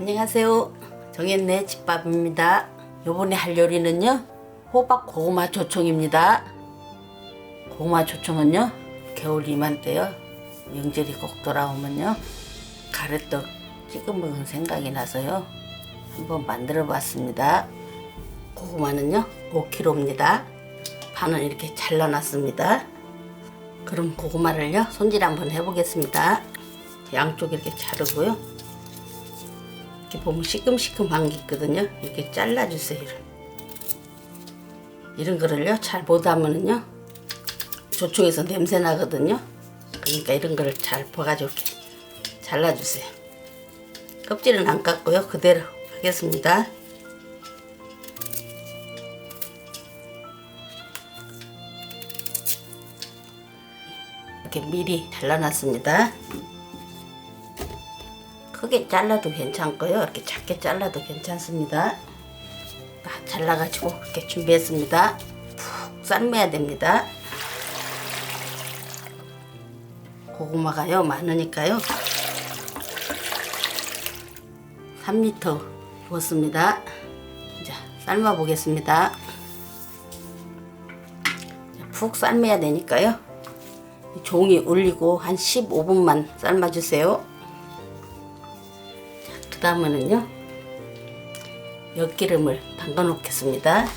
안녕하세요. 정했네 집밥입니다. 요번에 할 요리는요. 호박 고구마 조청입니다. 고구마 조청은요. 겨울 이맘때요. 명절이 꼭 돌아오면요. 가래떡 찍어 먹은 생각이 나서요. 한번 만들어 봤습니다. 고구마는요. 5kg입니다. 반은 이렇게 잘라놨습니다. 그럼 고구마를요. 손질 한번 해보겠습니다. 양쪽 이렇게 자르고요. 이렇게 보면 시큼시큼한 게 있거든요. 이렇게 잘라주세요. 이런 거를요 잘 못하면은요 조청에서 냄새 나거든요. 그러니까 이런 거를 잘 봐가지고 이렇게 잘라주세요. 껍질은 안 깎고요 그대로 하겠습니다. 이렇게 미리 잘라놨습니다. 크게 잘라도 괜찮고요. 이렇게 작게 잘라도 괜찮습니다. 다 잘라가지고 이렇게 준비했습니다. 푹 삶아야 됩니다. 고구마가요 많으니까요. 3리터 부었습니다. 자 삶아 보겠습니다. 푹 삶아야 되니까요. 종이 올리고 한 15분만 삶아 주세요. 그 다음에는요 엿기름을 담가 놓겠습니다.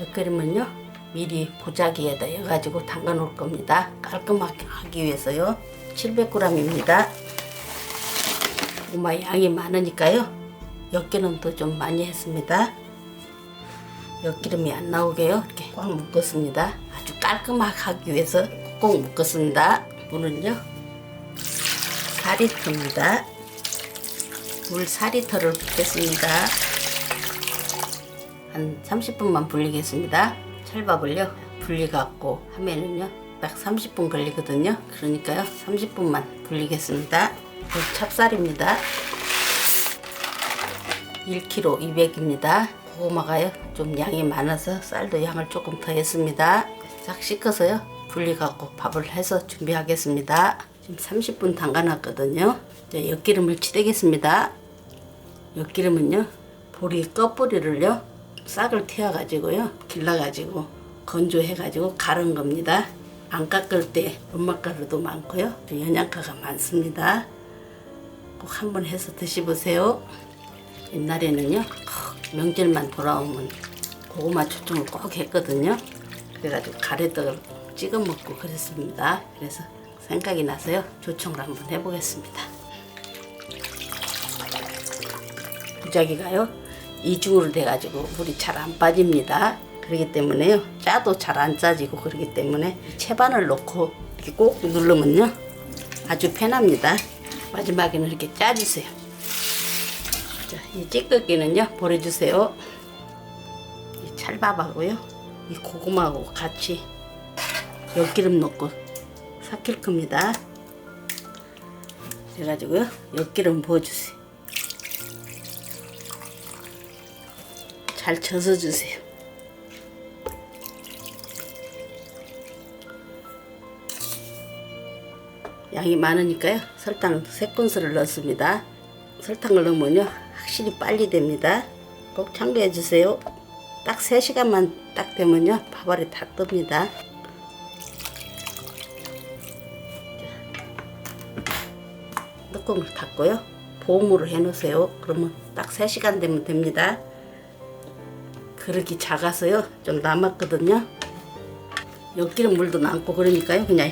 엿기름은요 미리 보자기에다 해가지고 담가 놓을 겁니다. 깔끔하게 하기 위해서요. 700g입니다. 고구마 양이 많으니까요. 엿기름도 좀 많이 했습니다. 엿기름이 안 나오게요. 이렇게 꽉 묶었습니다. 아주 깔끔하게 하기 위해서 꼭 묶었습니다. 물은요 4리터입니다 물 4리터를 붓겠습니다. 한 30분만 불리겠습니다. 찰밥을요 불리갖고 하면은요 딱 30분 걸리거든요. 그러니까요 30분만 불리겠습니다. 찹쌀입니다. 1kg 200입니다. 고구마가요 좀 양이 많아서 쌀도 양을 조금 더 했습니다. 싹 씻어서요 불리갖고 밥을 해서 준비하겠습니다. 지금 30분 담가놨거든요. 이제 엿기름을 치대겠습니다. 엿기름은요 보리 껍뿌리를요 싹을 튀어가지고요 길러가지고 건조해가지고 가른 겁니다. 안 깎을 때 엄마가루도 많고요 영양가가 많습니다. 꼭 한번 해서 드셔보세요. 옛날에는요 꼭 명절만 돌아오면 고구마 초청을 꼭 했거든요. 그래가지고 가래떡을 찍어 먹고 그랬습니다. 그래서 생각이 나서요 조청을 한번 해보겠습니다 부자기가요 이중으로 돼가지고 물이 잘 안 빠집니다. 그렇기 때문에요 짜도 잘 안 짜지고 그렇기 때문에 채반을 넣고 이렇게 꼭 누르면요 아주 편합니다. 마지막에는 이렇게 짜주세요. 자, 이 찌꺼기는요 버려주세요. 이 찰밥하고요 이 고구마하고 같이 엿기름 넣고 삭힐 겁니다. 그래가지고요 엿기름 부어주세요. 잘 젖어 주세요. 양이 많으니까요. 설탕 3큰술을 넣습니다. 설탕을 넣으면요. 확실히 빨리 됩니다. 꼭 참고해 주세요. 딱 3시간만 딱 되면요. 밥알이 다 뜹니다. 뚜껑을 닫고요. 보온으로 해 놓으세요. 그러면 딱 3시간 되면 됩니다. 그릇이 작아서요. 좀 남았거든요. 엿기름 물도 남고 그러니까요 그냥.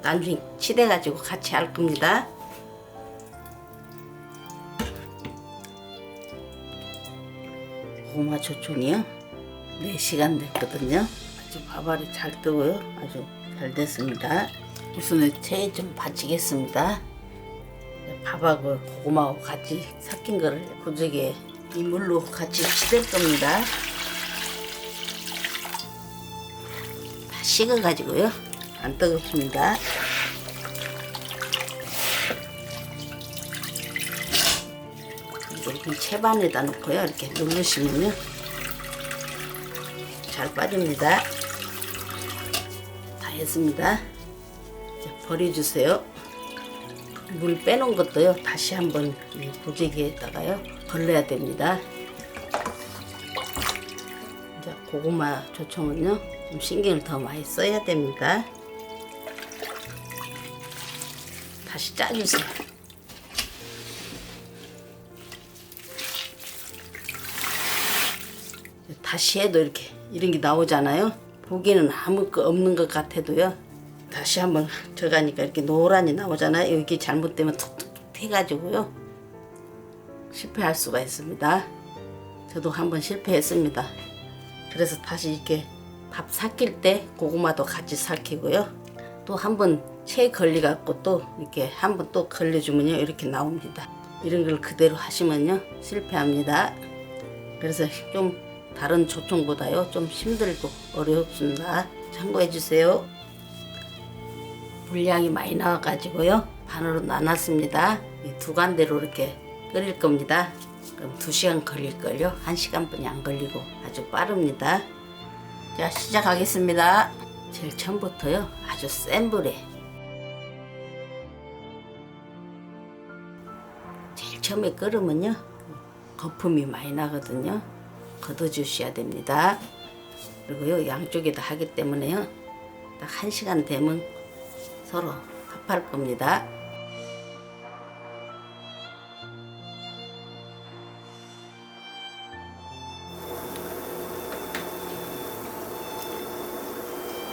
나중에 치대 가지고 같이 할 겁니다. 고구마 조청이요? 4시간 됐거든요. 아주 밥알이 잘 뜨고요. 아주 잘 됐습니다. 우선은 체에 좀 받치겠습니다 밥하고 고구마하고 같이 삭힌 거를 고저기에 이 물로 같이 치댈 겁니다. 다 식어가지고요. 안 뜨겁습니다. 이렇게 채반에다 놓고요. 이렇게 누르시면요. 잘 빠집니다. 다 했습니다. 버려주세요. 물 빼놓은 것도요 다시 한번 이 보재기에다가요 걸러야 됩니다. 이제 고구마 조청은요 좀 신경을 더 많이 써야 됩니다. 다시 짜주세요. 다시 해도 이렇게 이런 게 나오잖아요. 보기에는 아무 거 없는 것 같아도요. 다시 한번 들어가니까 이렇게 노란이 나오잖아요. 여기 잘못되면 툭툭 해가지고요. 실패할 수가 있습니다. 저도 한번 실패했습니다. 그래서 다시 이렇게 밥 삭힐 때 고구마도 같이 삭히고요. 또 한 번 채 걸려갖고 또 이렇게 한 번 또 걸려주면요. 이렇게 나옵니다. 이런 걸 그대로 하시면요. 실패합니다. 그래서 좀 다른 조청보다요. 좀 힘들고 어렵습니다. 참고해 주세요. 물량이 많이 나와가지고요. 반으로 나눴습니다. 이 두 간대로 이렇게 끓일 겁니다. 그럼 두 시간 걸릴걸요. 한 시간뿐이 안 걸리고 아주 빠릅니다. 자, 시작하겠습니다. 제일 처음부터요. 아주 센 불에 제일 처음에 끓으면요. 거품이 많이 나거든요. 걷어주셔야 됩니다. 그리고요. 양쪽에다 하기 때문에요. 딱한 시간 되면 서로 합할 겁니다.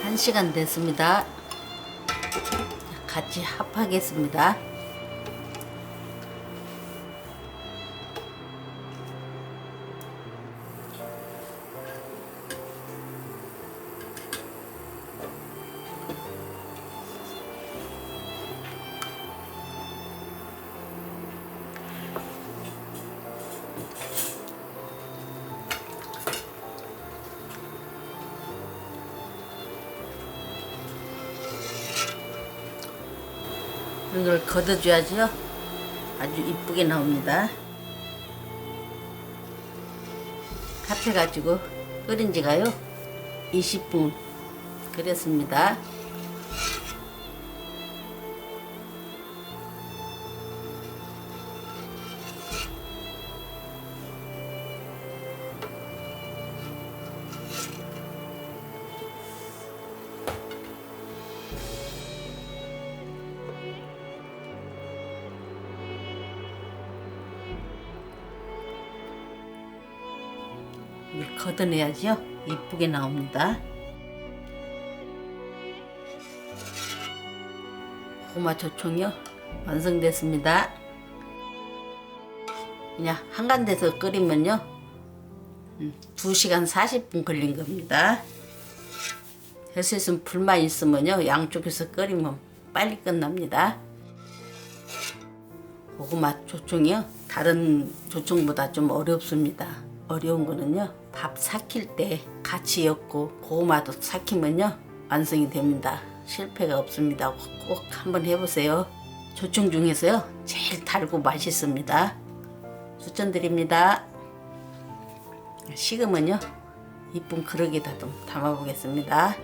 한 시간 됐습니다. 같이 합하겠습니다. 이걸 걷어줘야죠. 아주 이쁘게 나옵니다. 합해가지고 끓인 지가요. 20분 끓였습니다. 걷어내야죠. 이쁘게 나옵니다. 고구마 조청이요. 완성됐습니다. 그냥 한간돼서 끓이면요. 음, 2시간 40분 걸린 겁니다. 할수 있으면 불만 있으면요. 양쪽에서 끓이면 빨리 끝납니다. 고구마 조청이요. 다른 조청보다 좀 어렵습니다. 어려운 거는요. 밥 삭힐 때 같이 엮고 고구마도 삭히면요. 완성이 됩니다. 실패가 없습니다. 꼭 한번 해보세요. 조청 중에서요. 제일 달고 맛있습니다. 추천드립니다. 식으면요. 이쁜 그릇에다 좀 담아보겠습니다.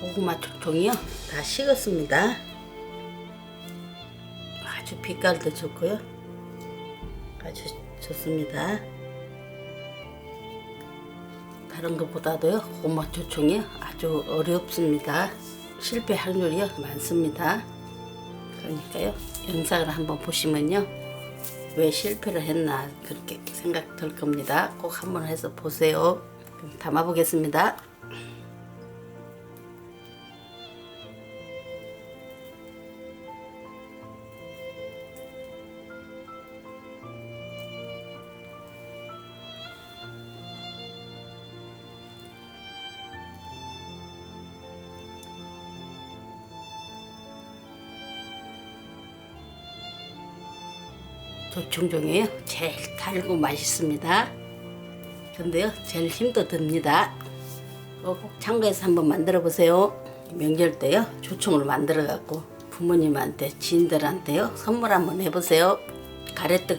고구마 조청이요. 다 식었습니다. 아주 빛깔도 좋고요. 아주 좋습니다. 다른 것보다도요 고구마 조청이 아주 어렵습니다. 실패 확률이 많습니다. 그러니까요 영상을 한번 보시면요 왜 실패를 했나 그렇게 생각 들 겁니다. 꼭 한번 해서 보세요. 그럼 담아 보겠습니다. 조청 중에요 제일 달고 맛있습니다. 근데요 제일 힘도 듭니다. 꼭 참고해서 한번 만들어 보세요. 명절 때요 조청을 만들어 갖고 부모님한테 지인들한테요 선물 한번 해보세요. 가래떡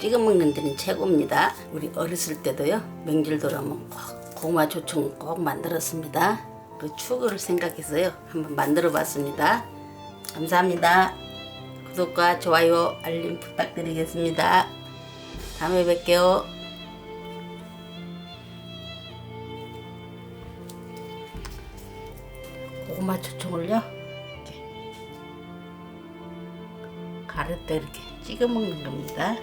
찍어 먹는 데는 최고입니다. 우리 어렸을 때도요 명절 돌아오면 꼭 고구마 조청 꼭 만들었습니다. 그 추억을 생각해서요. 한번 만들어 봤습니다. 감사합니다. 구독과 좋아요, 알림 부탁드리겠습니다. 다음에 뵐게요. 고구마 초청을요. 이렇게 가래때 이렇게 찍어 먹는 겁니다.